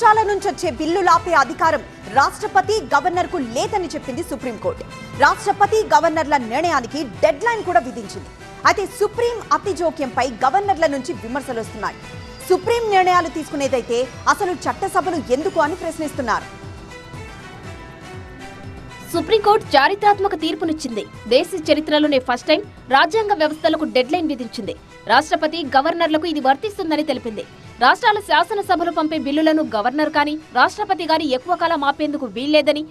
రాష్ట్రాల నుంచి వచ్చే బిల్లులాపే అధికారం రాష్ట్రపతి గవర్నర్కు లేదని చెప్పింది సుప్రీంకోర్టు. రాష్ట్రపతి గవర్నర్ల నిర్ణయానికి డెడ్ లైన్ కూడా విధించింది. అయితే సుప్రీం అతి జోక్యంపై గవర్నర్ల నుంచి విమర్శలు వస్తున్నాయి. సుప్రీం నిర్ణయాలు తీసుకునేదైతే అసలు చట్టసభలు ఎందుకు అని ప్రశ్నిస్తున్నారు. సుప్రీంకోర్టు చారిత్రాత్మక తీర్పునిచ్చింది. దేశ చరిత్రలోనే ఫస్ట్ టైం రాజ్యాంగ వ్యవస్థలకు డెడ్ లైన్ విధించింది. రాష్ట్రపతి గవర్నర్లకు ఇది వర్తిస్తుందని తెలిపింది. రాష్ట్రాల శాసనసభలు పంపే బిల్లులను గవర్నర్ కానీ రాష్ట్రపతి గాని ఎక్కువ కాలం ఆపేందుకు వీల్లేదని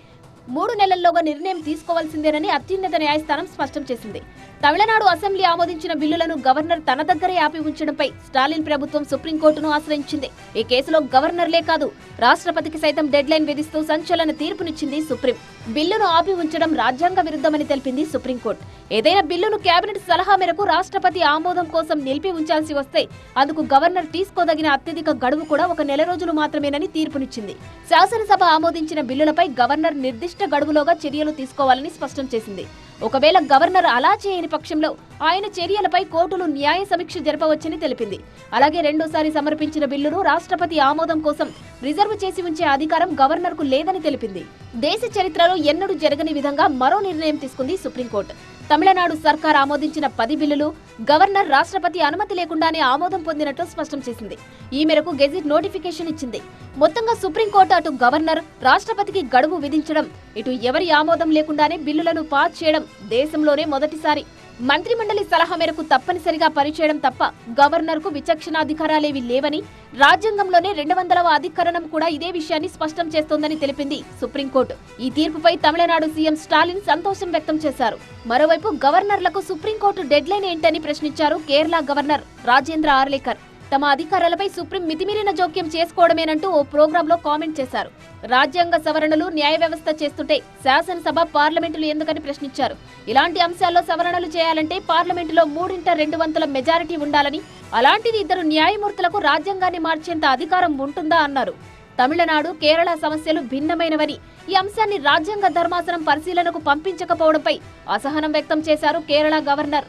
మూడు నెలల్లోగా నిర్ణయం తీసుకోవాల్సిందేనని అత్యున్నత న్యాయస్థానం స్పష్టం చేసింది. తమిళనాడు అసెంబ్లీ ఆమోదించిన బిల్లులను గవర్నర్ తన దగ్గరే ఆపి ఉంచడంపై స్టాలిన్ ప్రభుత్వం సుప్రీంకోర్టును ఆశ్రయించింది. ఈ కేసులో గవర్నర్లే కాదు రాష్ట్రపతికి సైతం డెడ్ లైన్ విధిస్తూ సంచలన తీర్పునిచ్చింది సుప్రీం. బిల్లును ఆపి ఉంచడం రాజ్యాంగ విరుద్ధమని తెలిపింది సుప్రీంకోర్టు. ఏదైనా బిల్లును కేబినెట్ సలహా మేరకు రాష్ట్రపతి ఆమోదం కోసం నిలిపి ఉంచాల్సి వస్తే అందుకు గవర్నర్ తీసుకోదగిన అత్యధిక గడువు కూడా ఒక నెల రోజులు మాత్రమేనని తీర్పునిచ్చింది. శాసనసభ ఆమోదించిన బిల్లులపై గవర్నర్ నిర్దిష్ట గడువులోగా చర్యలు తీసుకోవాలని స్పష్టం చేసింది. ఒకవేళ గవర్నర్ అలా చేయని పక్షంలో ఆయన చర్యలపై కోర్టులు న్యాయ సమీక్ష జరపవచ్చని తెలిపింది. అలాగే రెండోసారి సమర్పించిన బిల్లును రాష్ట్రపతి ఆమోదం కోసం రిజర్వ్ చేసి ఉంచే అధికారం గవర్నర్కు లేదని తెలిపింది. దేశ చరిత్రలో ఎన్నడూ జరగని విధంగా మరో నిర్ణయం తీసుకుంది సుప్రీంకోర్టు. తమిళనాడు సర్కార్ ఆమోదించిన పది బిల్లులు గవర్నర్ రాష్ట్రపతి అనుమతి లేకుండానే ఆమోదం పొందినట్లు స్పష్టం చేసింది. ఈ మేరకు గెజిట్ నోటిఫికేషన్ ఇచ్చింది. మొత్తంగా సుప్రీంకోర్టు అటు గవర్నర్ రాష్ట్రపతికి గడువు విధించడం ఇటు ఎవరి ఆమోదం లేకుండానే బిల్లులను పాస్ చేయడం దేశంలోనే మొదటిసారి. మంత్రిమండలి సలహా మేరకు తప్పనిసరిగా పనిచేయడం తప్ప గవర్నర్కు విచక్షణాధికారాలేవి లేవని రాజ్యాంగంలోనే రెండు వందలవ అధికరణం కూడా ఇదే విషయాన్ని స్పష్టం చేస్తోందని తెలిపింది సుప్రీంకోర్టు. ఈ తీర్పుపై తమిళనాడు సీఎం స్టాలిన్ సంతోషం వ్యక్తం చేశారు. మరోవైపు గవర్నర్లకు సుప్రీంకోర్టు డెడ్లైన్ ఏంటని ప్రశ్నించారు కేరళ గవర్నర్ రాజేంద్ర ఆర్లేకర్. తమ అధికారాలపై సుప్రీం మితిమీరిన జోక్యం చేసుకోవడమేనంటూ ఓ ప్రోగ్రాంలో కామెంట్ చేశారు. రాజ్యాంగ సవరణలు న్యాయ వ్యవస్థ చేస్తుంటే శాసనసభ పార్లమెంటులు ఎందుకని ప్రశ్నించారు? ఇలాంటి అంశాల్లో సవరణలు చేయాలంటే పార్లమెంటులో మూడింట రెండు వంతుల మెజారిటీ ఉండాలని అలాంటిది ఇద్దరు న్యాయమూర్తులకు రాజ్యాంగాన్ని మార్చేంత అధికారం ఉంటుందా అన్నారు. తమిళనాడు కేరళ సమస్యలు భిన్నమైనవని ఈ అంశాన్ని రాజ్యాంగ ధర్మాసనం పరిశీలనకు పంపించకపోవడంపై అసహనం వ్యక్తం చేశారు కేరళ గవర్నర్.